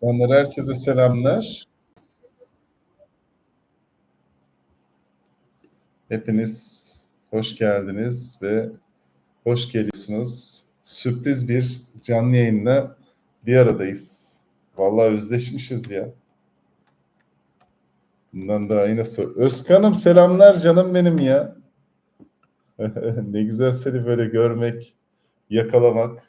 Onlara herkese selamlar. Hepiniz hoş geldiniz ve hoş geliyorsunuz. Sürpriz bir canlı yayınla bir aradayız. Vallahi özleşmişiz ya. Bundan daha iyi nasıl? Özkan'ım selamlar canım benim ya. ne güzel seni böyle görmek, yakalamak.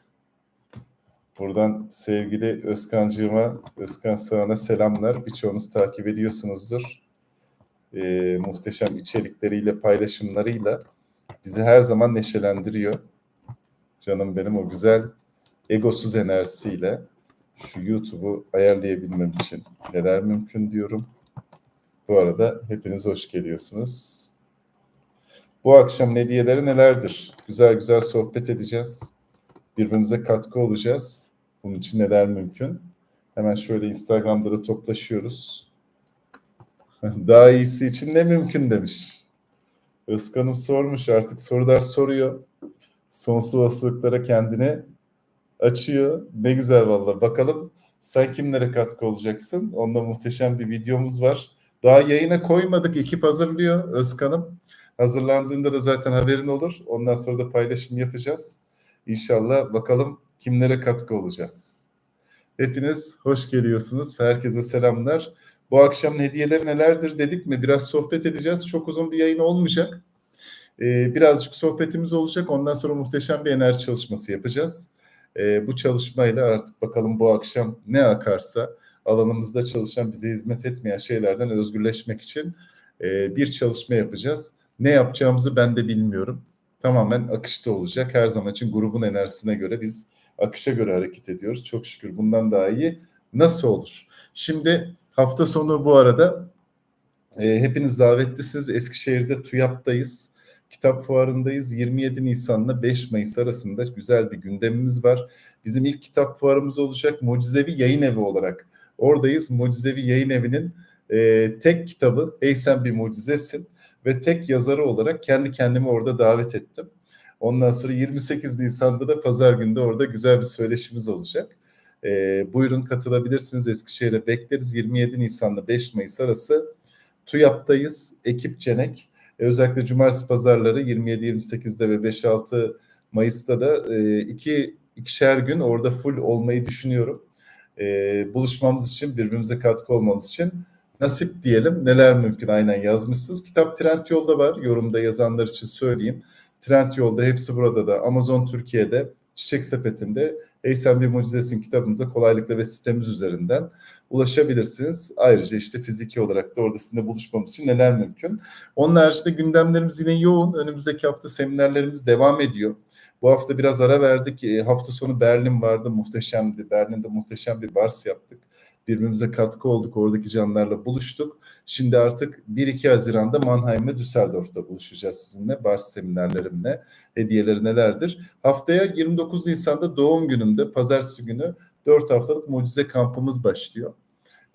Buradan sevgili Özkancığıma, Özkan Sağan'a selamlar. Birçoğunuz takip ediyorsunuzdur. Ee, muhteşem içerikleriyle, paylaşımlarıyla bizi her zaman neşelendiriyor. Canım benim o güzel egosuz enerjisiyle şu YouTube'u ayarlayabilmem için neler mümkün diyorum. Bu arada hepiniz hoş geliyorsunuz. Bu akşam hediyeleri nelerdir? Güzel güzel sohbet edeceğiz. Birbirimize katkı olacağız. Bunun için neler mümkün? Hemen şöyle Instagram'da da toplaşıyoruz. Daha iyisi için ne mümkün demiş. Özkan'ım sormuş artık sorular soruyor. Sonsuz olasılıklara kendini açıyor. Ne güzel valla. Bakalım sen kimlere katkı olacaksın? Onda muhteşem bir videomuz var. Daha yayına koymadık. Ekip hazırlıyor Özkan'ım. Hazırlandığında da zaten haberin olur. Ondan sonra da paylaşım yapacağız. İnşallah bakalım kimlere katkı olacağız. Hepiniz hoş geliyorsunuz. Herkese selamlar. Bu akşam hediyeleri nelerdir dedik mi? Biraz sohbet edeceğiz. Çok uzun bir yayın olmayacak. Ee, birazcık sohbetimiz olacak. Ondan sonra muhteşem bir enerji çalışması yapacağız. Ee, bu çalışmayla artık bakalım bu akşam ne akarsa alanımızda çalışan, bize hizmet etmeyen şeylerden özgürleşmek için e, bir çalışma yapacağız. Ne yapacağımızı ben de bilmiyorum. Tamamen akışta olacak. Her zaman için grubun enerjisine göre biz akışa göre hareket ediyoruz. Çok şükür bundan daha iyi nasıl olur? Şimdi hafta sonu bu arada e, hepiniz davetlisiniz. Eskişehir'de TÜYAP'tayız. Kitap fuarındayız. 27 Nisan'la 5 Mayıs arasında güzel bir gündemimiz var. Bizim ilk kitap fuarımız olacak Mucizevi Yayın Evi olarak. Oradayız. Mucizevi Yayın Evi'nin e, tek kitabı Ey Sen Bir Mucizesin ve tek yazarı olarak kendi kendimi orada davet ettim. Ondan sonra 28 Nisan'da da pazar günde orada güzel bir söyleşimiz olacak. E, buyurun katılabilirsiniz Eskişehir'e bekleriz. 27 Nisan'la 5 Mayıs arası TÜYAP'tayız. Ekip Cenek. E, özellikle cumartesi pazarları 27-28'de ve 5-6 Mayıs'ta da e, iki ikişer gün orada full olmayı düşünüyorum. E, buluşmamız için, birbirimize katkı olmamız için nasip diyelim. Neler mümkün aynen yazmışsınız. Kitap Trendyol'da var. Yorumda yazanlar için söyleyeyim. Trendyol'da hepsi burada da. Amazon Türkiye'de, Çiçek Sepeti'nde Ey Sen Bir Mucizesin kitabımıza kolaylıkla ve sistemimiz üzerinden ulaşabilirsiniz. Ayrıca işte fiziki olarak da orada sizinle buluşmamız için neler mümkün. Onun haricinde gündemlerimiz yine yoğun. Önümüzdeki hafta seminerlerimiz devam ediyor. Bu hafta biraz ara verdik. E, hafta sonu Berlin vardı, muhteşemdi. Berlin'de muhteşem bir bars yaptık. Birbirimize katkı olduk, oradaki canlarla buluştuk. Şimdi artık 1-2 Haziran'da Mannheim ve Düsseldorf'ta buluşacağız sizinle. Bars seminerlerimle. Hediyeleri nelerdir? Haftaya 29 Nisan'da doğum günümde, pazartesi günü 4 haftalık mucize kampımız başlıyor.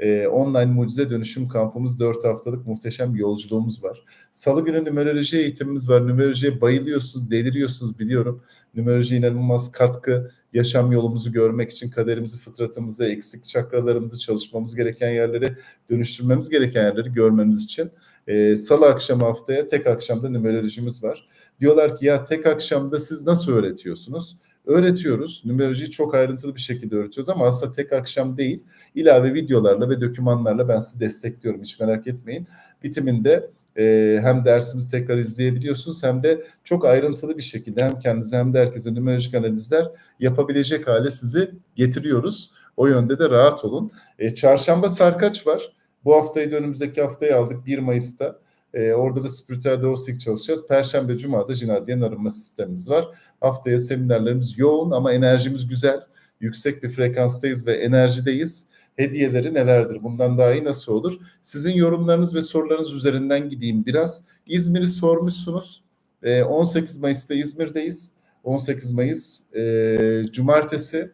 Ee, online mucize dönüşüm kampımız 4 haftalık muhteşem bir yolculuğumuz var. Salı günü numeroloji eğitimimiz var. Numerolojiye bayılıyorsunuz, deliriyorsunuz biliyorum. Numeroloji inanılmaz katkı, yaşam yolumuzu görmek için kaderimizi, fıtratımızı, eksik çakralarımızı, çalışmamız gereken yerleri, dönüştürmemiz gereken yerleri görmemiz için. Ee, Salı akşamı haftaya tek akşamda numerolojimiz var. Diyorlar ki ya tek akşamda siz nasıl öğretiyorsunuz? Öğretiyoruz. Numerolojiyi çok ayrıntılı bir şekilde öğretiyoruz ama aslında tek akşam değil. ilave videolarla ve dokümanlarla ben sizi destekliyorum. Hiç merak etmeyin. Bitiminde e, hem dersimizi tekrar izleyebiliyorsunuz hem de çok ayrıntılı bir şekilde hem kendinize hem de herkese numerolojik analizler yapabilecek hale sizi getiriyoruz. O yönde de rahat olun. E, çarşamba sarkaç var. Bu haftayı da önümüzdeki haftayı aldık 1 Mayıs'ta. E, orada da spiritüel dosik çalışacağız. Perşembe, Cuma'da Jinadiyen arınma sistemimiz var. Haftaya seminerlerimiz yoğun ama enerjimiz güzel. Yüksek bir frekanstayız ve enerjideyiz. Hediyeleri nelerdir? Bundan daha iyi nasıl olur? Sizin yorumlarınız ve sorularınız üzerinden gideyim biraz. İzmir'i sormuşsunuz. E, 18 Mayıs'ta İzmir'deyiz. 18 Mayıs e, Cumartesi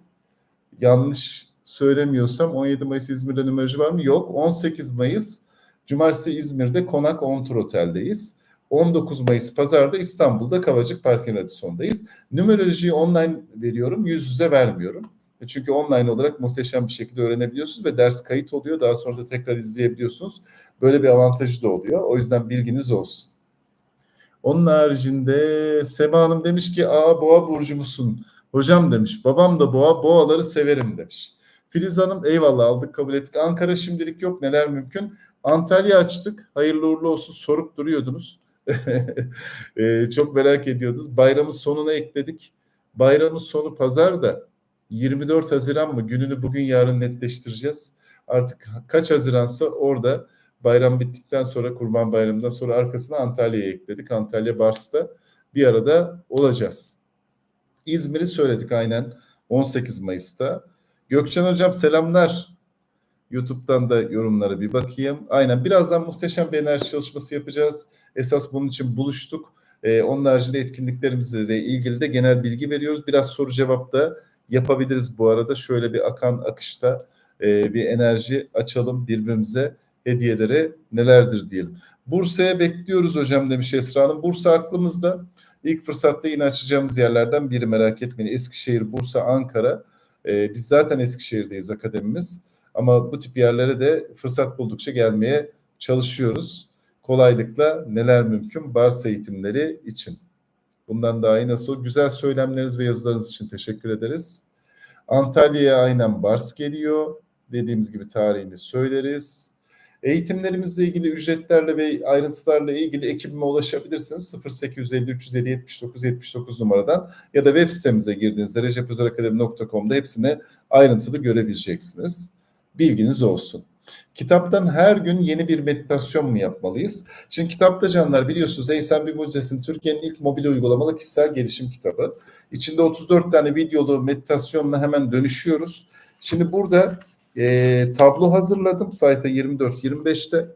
yanlış söylemiyorsam 17 Mayıs İzmir'de numaracı var mı? Yok. 18 Mayıs Cumartesi İzmir'de Konak Ontur Otel'deyiz. 19 Mayıs Pazar'da İstanbul'da Kavacık Park Radison'dayız. Numerolojiyi online veriyorum, yüz yüze vermiyorum. E Çünkü online olarak muhteşem bir şekilde öğrenebiliyorsunuz ve ders kayıt oluyor. Daha sonra da tekrar izleyebiliyorsunuz. Böyle bir avantajı da oluyor. O yüzden bilginiz olsun. Onun haricinde Sema Hanım demiş ki aa boğa burcu musun? Hocam demiş babam da boğa boğaları severim demiş. Filiz Hanım eyvallah aldık kabul ettik. Ankara şimdilik yok neler mümkün. Antalya açtık. Hayırlı uğurlu olsun sorup duruyordunuz. Ee, çok merak ediyordunuz. Bayramın sonuna ekledik. Bayramın sonu pazar da 24 Haziran mı? Gününü bugün yarın netleştireceğiz. Artık kaç Haziransa orada bayram bittikten sonra Kurban Bayramı'ndan sonra arkasına Antalya'ya ekledik. Antalya Bars'ta bir arada olacağız. İzmir'i söyledik aynen 18 Mayıs'ta. Gökçen Hocam selamlar. YouTube'dan da yorumlara bir bakayım. Aynen birazdan muhteşem bir enerji çalışması yapacağız. Esas bunun için buluştuk. Ee, onun haricinde etkinliklerimizle de ilgili de genel bilgi veriyoruz. Biraz soru cevap da yapabiliriz bu arada. Şöyle bir akan akışta e, bir enerji açalım birbirimize hediyeleri nelerdir diyelim. Bursa'ya bekliyoruz hocam demiş Esra Hanım. Bursa aklımızda. İlk fırsatta yine açacağımız yerlerden biri merak etmeyin. Eskişehir, Bursa, Ankara. Ee, biz zaten Eskişehir'deyiz akademimiz. Ama bu tip yerlere de fırsat buldukça gelmeye çalışıyoruz. Kolaylıkla neler mümkün Bars eğitimleri için. Bundan daha iyi nasıl? Güzel söylemleriniz ve yazılarınız için teşekkür ederiz. Antalya'ya aynen Bars geliyor. Dediğimiz gibi tarihini söyleriz. Eğitimlerimizle ilgili ücretlerle ve ayrıntılarla ilgili ekibime ulaşabilirsiniz. 0850 307 79 79 numaradan ya da web sitemize girdiğinizde recepözerakademi.com'da hepsini ayrıntılı görebileceksiniz. Bilginiz olsun. Kitaptan her gün yeni bir meditasyon mu yapmalıyız? Şimdi kitapta canlar biliyorsunuz Eysen Bir Mucizesi'nin Türkiye'nin ilk mobil uygulamalı kişisel gelişim kitabı. İçinde 34 tane videolu meditasyonla hemen dönüşüyoruz. Şimdi burada e, tablo hazırladım sayfa 24-25'te.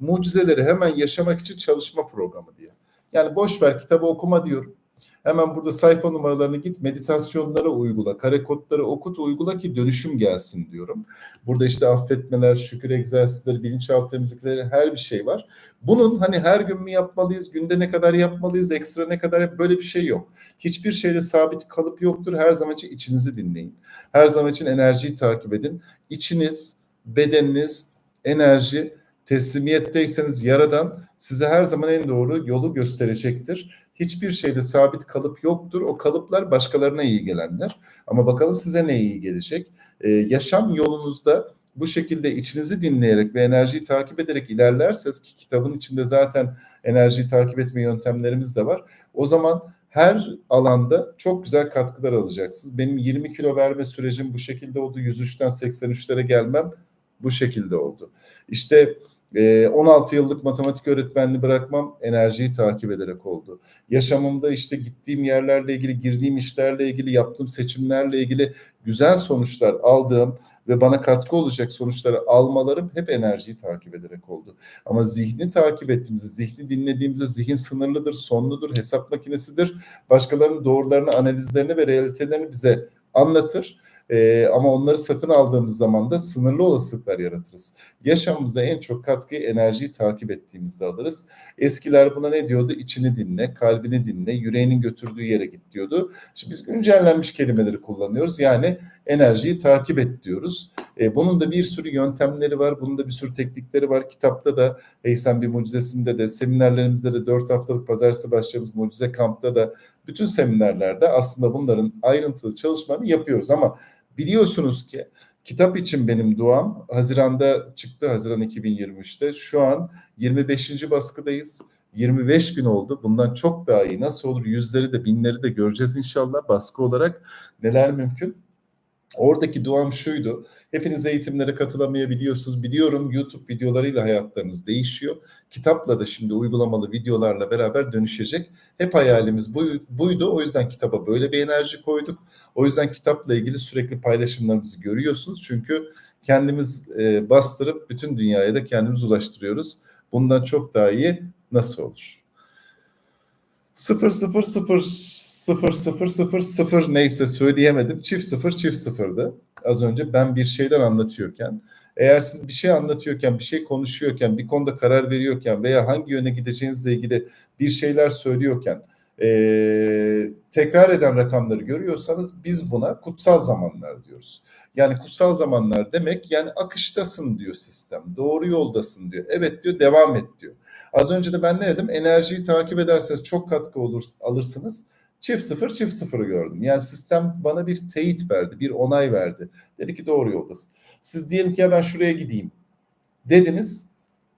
Mucizeleri hemen yaşamak için çalışma programı diye. Yani boş ver kitabı okuma diyorum. Hemen burada sayfa numaralarını git meditasyonlara uygula, kare kodları okut uygula ki dönüşüm gelsin diyorum. Burada işte affetmeler, şükür egzersizleri, bilinçaltı temizlikleri her bir şey var. Bunun hani her gün mü yapmalıyız, günde ne kadar yapmalıyız, ekstra ne kadar böyle bir şey yok. Hiçbir şeyde sabit kalıp yoktur. Her zaman için içinizi dinleyin. Her zaman için enerjiyi takip edin. İçiniz, bedeniniz, enerji, teslimiyetteyseniz yaradan size her zaman en doğru yolu gösterecektir. Hiçbir şeyde sabit kalıp yoktur. O kalıplar başkalarına iyi gelenler. Ama bakalım size ne iyi gelecek. Ee, yaşam yolunuzda bu şekilde içinizi dinleyerek ve enerjiyi takip ederek ilerlerseniz ki kitabın içinde zaten enerjiyi takip etme yöntemlerimiz de var. O zaman her alanda çok güzel katkılar alacaksınız. Benim 20 kilo verme sürecim bu şekilde oldu. 103'ten 83'lere gelmem bu şekilde oldu. İşte 16 ee, yıllık matematik öğretmenliği bırakmam enerjiyi takip ederek oldu. Yaşamımda işte gittiğim yerlerle ilgili, girdiğim işlerle ilgili, yaptığım seçimlerle ilgili güzel sonuçlar aldığım ve bana katkı olacak sonuçları almalarım hep enerjiyi takip ederek oldu. Ama zihni takip ettiğimizde, zihni dinlediğimizde zihin sınırlıdır, sonludur, hesap makinesidir. Başkalarının doğrularını, analizlerini ve realitelerini bize anlatır e, ama onları satın aldığımız zaman da sınırlı olasılıklar yaratırız. Yaşamımızda en çok katkıyı enerjiyi takip ettiğimizde alırız. Eskiler buna ne diyordu? İçini dinle, kalbini dinle, yüreğinin götürdüğü yere git diyordu. Şimdi biz güncellenmiş kelimeleri kullanıyoruz. Yani enerjiyi takip et diyoruz. E, bunun da bir sürü yöntemleri var. Bunun da bir sürü teknikleri var. Kitapta da Heysen bir mucizesinde de seminerlerimizde de 4 haftalık pazartesi başladığımız mucize kampta da bütün seminerlerde aslında bunların ayrıntılı çalışmalarını yapıyoruz ama Biliyorsunuz ki kitap için benim duam Haziran'da çıktı Haziran 2023'te. Şu an 25. baskıdayız. 25 bin oldu. Bundan çok daha iyi. Nasıl olur? Yüzleri de binleri de göreceğiz inşallah baskı olarak. Neler mümkün? Oradaki duam şuydu. Hepiniz eğitimlere katılamayabiliyorsunuz. Biliyorum YouTube videolarıyla hayatlarınız değişiyor. Kitapla da şimdi uygulamalı videolarla beraber dönüşecek. Hep hayalimiz buydu. O yüzden kitaba böyle bir enerji koyduk. O yüzden kitapla ilgili sürekli paylaşımlarımızı görüyorsunuz. Çünkü kendimiz e, bastırıp bütün dünyaya da kendimiz ulaştırıyoruz. Bundan çok daha iyi nasıl olur? 0 0 0 0 0 0 0 neyse söyleyemedim. Çift sıfır çift sıfırdı. Az önce ben bir şeyden anlatıyorken. Eğer siz bir şey anlatıyorken, bir şey konuşuyorken, bir konuda karar veriyorken veya hangi yöne gideceğinizle ilgili bir şeyler söylüyorken Ee, tekrar eden rakamları görüyorsanız biz buna kutsal zamanlar diyoruz. Yani kutsal zamanlar demek yani akıştasın diyor sistem. Doğru yoldasın diyor. Evet diyor devam et diyor. Az önce de ben ne dedim? Enerjiyi takip ederseniz çok katkı olur, alırsınız. Çift sıfır çift sıfırı gördüm. Yani sistem bana bir teyit verdi, bir onay verdi. Dedi ki doğru yoldasın. Siz diyelim ki ya ben şuraya gideyim dediniz.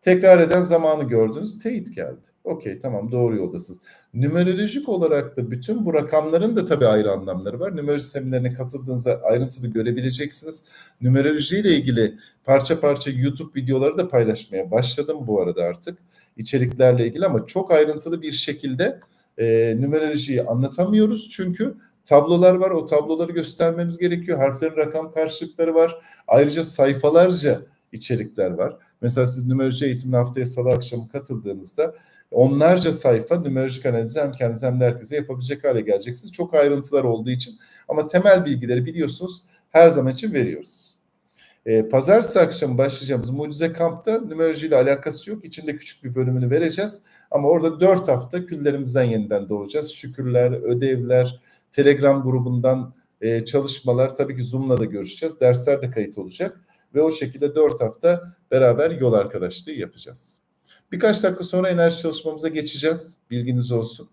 Tekrar eden zamanı gördünüz. Teyit geldi. Okey tamam doğru yoldasınız. Numerolojik olarak da bütün bu rakamların da tabii ayrı anlamları var. Numeroloji seminerine katıldığınızda ayrıntılı görebileceksiniz. Numeroloji ile ilgili parça parça YouTube videoları da paylaşmaya başladım bu arada artık. içeriklerle ilgili ama çok ayrıntılı bir şekilde e, numerolojiyi anlatamıyoruz. Çünkü tablolar var. O tabloları göstermemiz gerekiyor. Harflerin rakam karşılıkları var. Ayrıca sayfalarca içerikler var. Mesela siz numeroloji eğitimine haftaya salı akşamı katıldığınızda onlarca sayfa numerolojik analizi hem kendinize hem de herkese yapabilecek hale geleceksiniz. Çok ayrıntılar olduğu için ama temel bilgileri biliyorsunuz her zaman için veriyoruz. E, Pazartesi akşamı başlayacağımız Mucize Kamp'ta numeroloji ile alakası yok. İçinde küçük bir bölümünü vereceğiz. Ama orada dört hafta küllerimizden yeniden doğacağız. Şükürler, ödevler, Telegram grubundan e, çalışmalar, tabii ki Zoom'la da görüşeceğiz. Dersler de kayıt olacak. Ve o şekilde dört hafta beraber yol arkadaşlığı yapacağız. Birkaç dakika sonra enerji çalışmamıza geçeceğiz. Bilginiz olsun.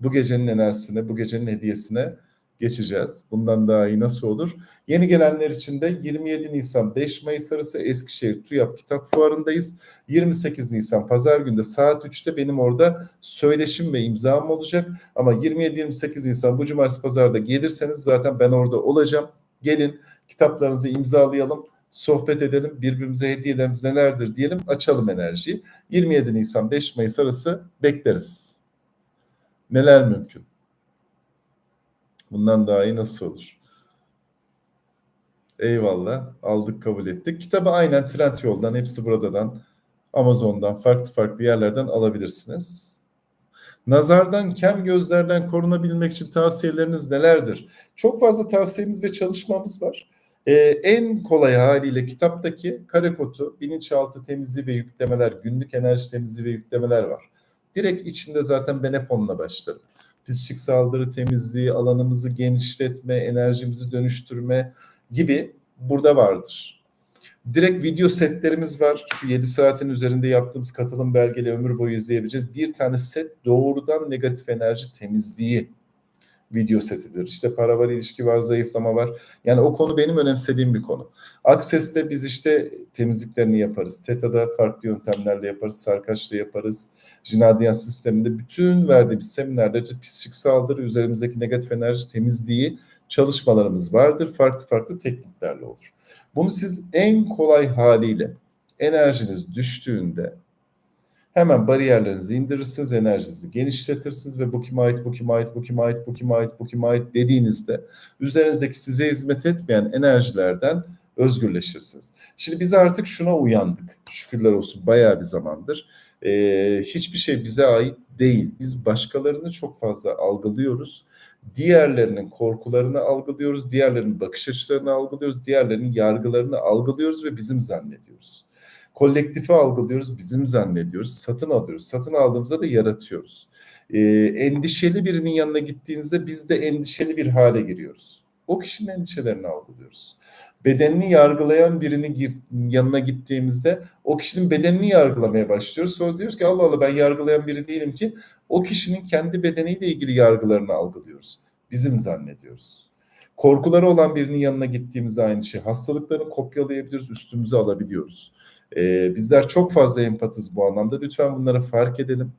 Bu gecenin enerjisine, bu gecenin hediyesine geçeceğiz. Bundan daha iyi nasıl olur? Yeni gelenler için de 27 Nisan 5 Mayıs arası Eskişehir TÜYAP Kitap Fuarı'ndayız. 28 Nisan Pazar günde saat 3'te benim orada söyleşim ve imzam olacak. Ama 27-28 Nisan bu cumartesi pazarda gelirseniz zaten ben orada olacağım. Gelin kitaplarınızı imzalayalım sohbet edelim. Birbirimize hediyelerimiz nelerdir diyelim. Açalım enerjiyi. 27 Nisan 5 Mayıs arası bekleriz. Neler mümkün? Bundan daha iyi nasıl olur? Eyvallah. Aldık kabul ettik. Kitabı aynen Trendyol'dan hepsi buradan Amazon'dan farklı farklı yerlerden alabilirsiniz. Nazardan, kem gözlerden korunabilmek için tavsiyeleriniz nelerdir? Çok fazla tavsiyemiz ve çalışmamız var. Ee, en kolay haliyle kitaptaki kare kodu, bilinçaltı temizliği ve yüklemeler, günlük enerji temizliği ve yüklemeler var. Direkt içinde zaten ben hep onunla başlarım. Psikik saldırı temizliği, alanımızı genişletme, enerjimizi dönüştürme gibi burada vardır. Direkt video setlerimiz var. Şu 7 saatin üzerinde yaptığımız katılım belgeli ömür boyu izleyebileceğiz. Bir tane set doğrudan negatif enerji temizliği video setidir. İşte para var, ilişki var, zayıflama var. Yani o konu benim önemsediğim bir konu. Access'te biz işte temizliklerini yaparız. TETA'da farklı yöntemlerle yaparız. Sarkaç'la yaparız. Jinadiyan sisteminde bütün verdiğimiz seminerlerde psikik saldırı, üzerimizdeki negatif enerji temizliği çalışmalarımız vardır. Farklı farklı tekniklerle olur. Bunu siz en kolay haliyle enerjiniz düştüğünde Hemen bariyerlerinizi indirirsiniz, enerjinizi genişletirsiniz ve bu kime ait, bu kime ait, bu kime ait, bu kime ait, bu kime ait dediğinizde üzerinizdeki size hizmet etmeyen enerjilerden özgürleşirsiniz. Şimdi biz artık şuna uyandık. Şükürler olsun bayağı bir zamandır. Ee, hiçbir şey bize ait değil. Biz başkalarını çok fazla algılıyoruz. Diğerlerinin korkularını algılıyoruz, diğerlerinin bakış açılarını algılıyoruz, diğerlerinin yargılarını algılıyoruz ve bizim zannediyoruz kolektifi algılıyoruz, bizim zannediyoruz, satın alıyoruz. Satın aldığımızda da yaratıyoruz. Ee, endişeli birinin yanına gittiğinizde biz de endişeli bir hale giriyoruz. O kişinin endişelerini algılıyoruz. Bedenini yargılayan birinin yanına gittiğimizde o kişinin bedenini yargılamaya başlıyoruz. Sonra diyoruz ki Allah Allah ben yargılayan biri değilim ki o kişinin kendi bedeniyle ilgili yargılarını algılıyoruz. Bizim zannediyoruz. Korkuları olan birinin yanına gittiğimizde aynı şey. Hastalıklarını kopyalayabiliyoruz, üstümüze alabiliyoruz. E, bizler çok fazla empatiz bu anlamda. Lütfen bunları fark edelim.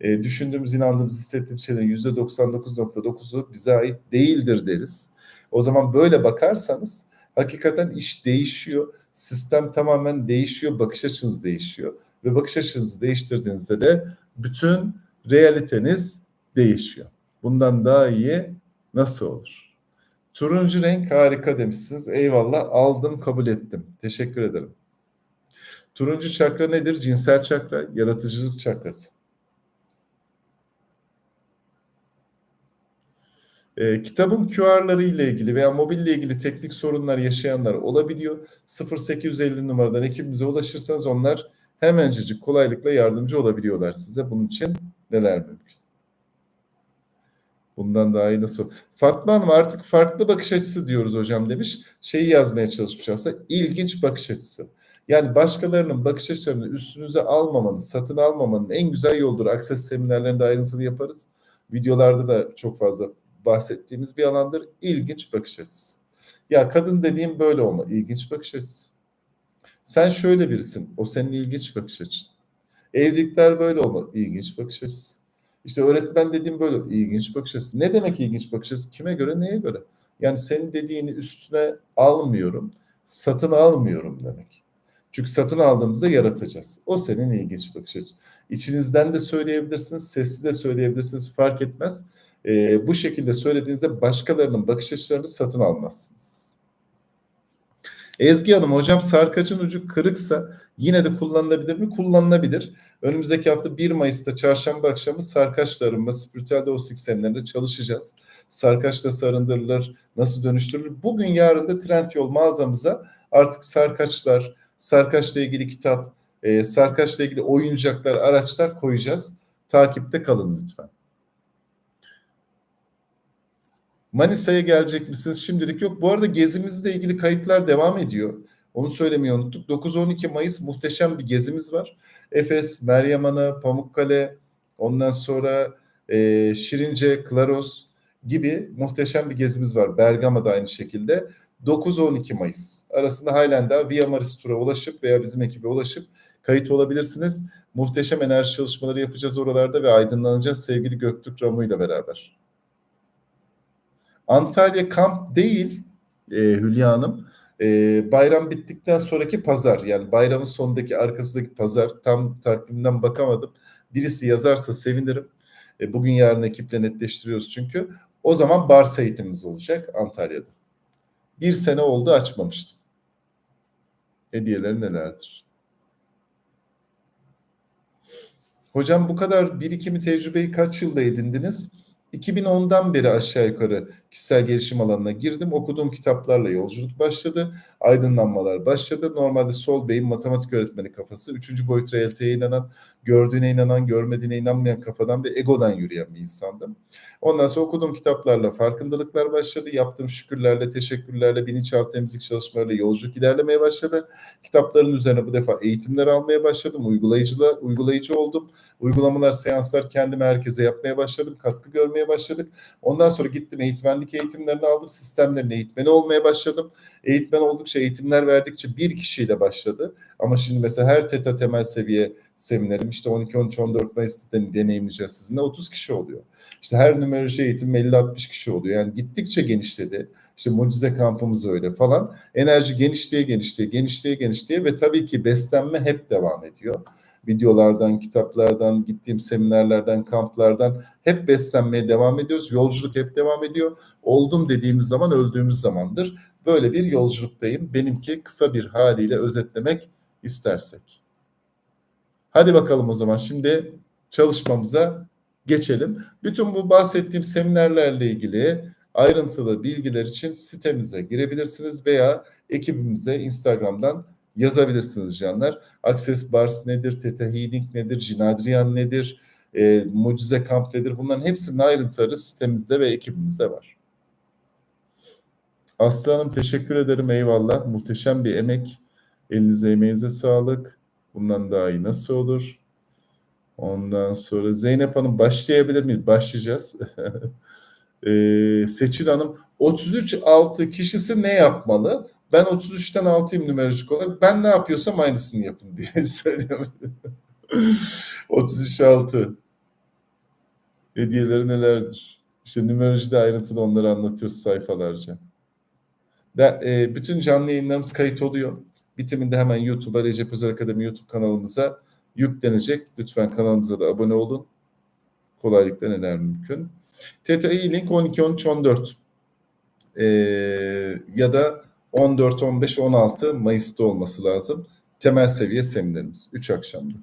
E, düşündüğümüz, inandığımız, hissettiğimiz şeylerin %99.9'u bize ait değildir deriz. O zaman böyle bakarsanız hakikaten iş değişiyor. Sistem tamamen değişiyor, bakış açınız değişiyor. Ve bakış açınızı değiştirdiğinizde de bütün realiteniz değişiyor. Bundan daha iyi nasıl olur? Turuncu renk harika demişsiniz. Eyvallah aldım kabul ettim. Teşekkür ederim. Turuncu çakra nedir? Cinsel çakra, yaratıcılık çakrası. E, kitabın QR'ları ile ilgili veya mobille ilgili teknik sorunlar yaşayanlar olabiliyor. 0850 numaradan ekibimize ulaşırsanız onlar hemencecik kolaylıkla yardımcı olabiliyorlar size. Bunun için neler mümkün? Bundan daha iyi nasıl? Fatma Hanım artık farklı bakış açısı diyoruz hocam demiş. Şeyi yazmaya çalışmış aslında. İlginç bakış açısı. Yani başkalarının bakış açılarını üstünüze almamanın, satın almamanın en güzel yoldur. Akses seminerlerinde ayrıntılı yaparız. Videolarda da çok fazla bahsettiğimiz bir alandır. İlginç bakış açısı. Ya kadın dediğim böyle olma. İlginç bakış açısı. Sen şöyle birisin. O senin ilginç bakış açın. Evlilikler böyle olmalı. İlginç bakış açısı. İşte öğretmen dediğim böyle ilginç bakış açısı. Ne demek ilginç bakış açısı? Kime göre, neye göre? Yani senin dediğini üstüne almıyorum, satın almıyorum demek. Çünkü satın aldığımızda yaratacağız. O senin ilginç bakış açısı. İçinizden de söyleyebilirsiniz, sessiz de söyleyebilirsiniz fark etmez. Ee, bu şekilde söylediğinizde başkalarının bakış açılarını satın almazsınız. Ezgi Hanım hocam sarkacın ucu kırıksa yine de kullanılabilir mi? Kullanılabilir. Önümüzdeki hafta 1 Mayıs'ta çarşamba akşamı sarkaçla arınma spiritüel dosik seminerinde çalışacağız. Sarkaçla sarındırılır, nasıl dönüştürülür? Bugün yarın da Trendyol mağazamıza artık sarkaçlar, sarkaçla ilgili kitap, e, sarkaçla ilgili oyuncaklar, araçlar koyacağız. Takipte kalın lütfen. Manisa'ya gelecek misiniz? Şimdilik yok. Bu arada gezimizle ilgili kayıtlar devam ediyor. Onu söylemeyi unuttuk. 9-12 Mayıs muhteşem bir gezimiz var. Efes, Meryem Ana, Pamukkale, ondan sonra e, Şirince, Klaros gibi muhteşem bir gezimiz var. Bergama'da aynı şekilde. 9-12 Mayıs arasında halen daha Via Maris Tur'a ulaşıp veya bizim ekibe ulaşıp kayıt olabilirsiniz. Muhteşem enerji çalışmaları yapacağız oralarda ve aydınlanacağız sevgili Göktürk Ramu ile beraber. Antalya kamp değil e, Hülya Hanım. E, bayram bittikten sonraki pazar yani bayramın sonundaki arkasındaki pazar tam takvimden bakamadım. Birisi yazarsa sevinirim. E, bugün yarın ekiple netleştiriyoruz çünkü. O zaman Bars eğitimimiz olacak Antalya'da. Bir sene oldu açmamıştım. Hediyeleri nelerdir? Hocam bu kadar birikimi tecrübeyi kaç yılda edindiniz? 2010'dan beri aşağı yukarı kişisel gelişim alanına girdim. Okuduğum kitaplarla yolculuk başladı. Aydınlanmalar başladı. Normalde sol beyin matematik öğretmeni kafası. Üçüncü boyut realiteye inanan, gördüğüne inanan, görmediğine inanmayan kafadan bir egodan yürüyen bir insandım. Ondan sonra okuduğum kitaplarla farkındalıklar başladı. Yaptığım şükürlerle, teşekkürlerle, bilinçaltı temizlik çalışmalarıyla yolculuk ilerlemeye başladı. Kitapların üzerine bu defa eğitimler almaya başladım. Uygulayıcıla, uygulayıcı oldum. Uygulamalar, seanslar kendime herkese yapmaya başladım. Katkı görmeye başladık. Ondan sonra gittim eğitmenlik eğitimlerini aldım. Sistemlerin eğitmeni olmaya başladım. Eğitmen oldukça, eğitimler verdikçe bir kişiyle başladı. Ama şimdi mesela her teta temel seviye seminerim işte 12, 13, 14 Mayıs'ta deneyimleyeceğiz sizinle 30 kişi oluyor. İşte her numeroloji eğitim 50-60 kişi oluyor. Yani gittikçe genişledi. İşte mucize kampımız öyle falan. Enerji genişliğe genişliğe, genişliğe genişliğe ve tabii ki beslenme hep devam ediyor. Videolardan, kitaplardan, gittiğim seminerlerden, kamplardan hep beslenmeye devam ediyoruz. Yolculuk hep devam ediyor. Oldum dediğimiz zaman öldüğümüz zamandır. Böyle bir yolculuktayım. Benimki kısa bir haliyle özetlemek istersek. Hadi bakalım o zaman şimdi çalışmamıza geçelim. Bütün bu bahsettiğim seminerlerle ilgili ayrıntılı bilgiler için sitemize girebilirsiniz veya ekibimize Instagram'dan yazabilirsiniz canlar. Access Bars nedir, Theta Healing nedir, Jinadrian nedir, e, Mucize Kamp nedir bunların hepsinin ayrıntıları sitemizde ve ekibimizde var. Aslı Hanım teşekkür ederim eyvallah. Muhteşem bir emek. Elinize emeğinize sağlık. Bundan daha iyi nasıl olur? Ondan sonra Zeynep Hanım başlayabilir miyiz? Başlayacağız. ee, Seçil Hanım 33 altı kişisi ne yapmalı? Ben 33'ten 6'yım numerolojik olarak. Ben ne yapıyorsam aynısını yapın diye söylüyorum. 33 altı. Hediyeleri nelerdir? İşte numerolojide ayrıntılı onları anlatıyoruz sayfalarca. De, e, bütün canlı yayınlarımız kayıt oluyor. Bitiminde hemen YouTube'a Recep Özel Akademi YouTube kanalımıza yüklenecek. Lütfen kanalımıza da abone olun. Kolaylıkla neler mümkün. TTI link 12, 13, 14 ee, ya da 14, 15, 16 Mayıs'ta olması lazım. Temel seviye seminerimiz. 3 akşamda.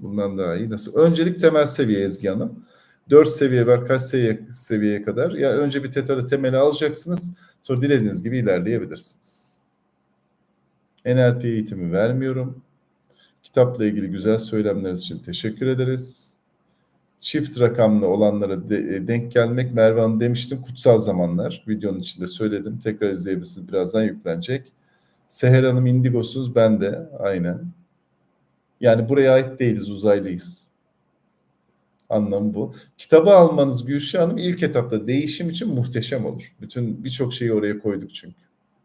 Bundan daha iyi nasıl? Öncelik temel seviye Ezgi Hanım. 4 seviye var kaç seviye, seviyeye kadar? Ya önce bir TETA'da temeli alacaksınız. Sonra dilediğiniz gibi ilerleyebilirsiniz. NLP eğitimi vermiyorum. Kitapla ilgili güzel söylemleriniz için teşekkür ederiz. Çift rakamlı olanlara de- e, denk gelmek Merve Hanım demiştim kutsal zamanlar. Videonun içinde söyledim. Tekrar izleyebilirsiniz. Birazdan yüklenecek. Seher Hanım indigosuz ben de aynen. Yani buraya ait değiliz uzaylıyız. Anlamı bu. Kitabı almanız Gülşah Hanım ilk etapta değişim için muhteşem olur. Bütün birçok şeyi oraya koyduk çünkü.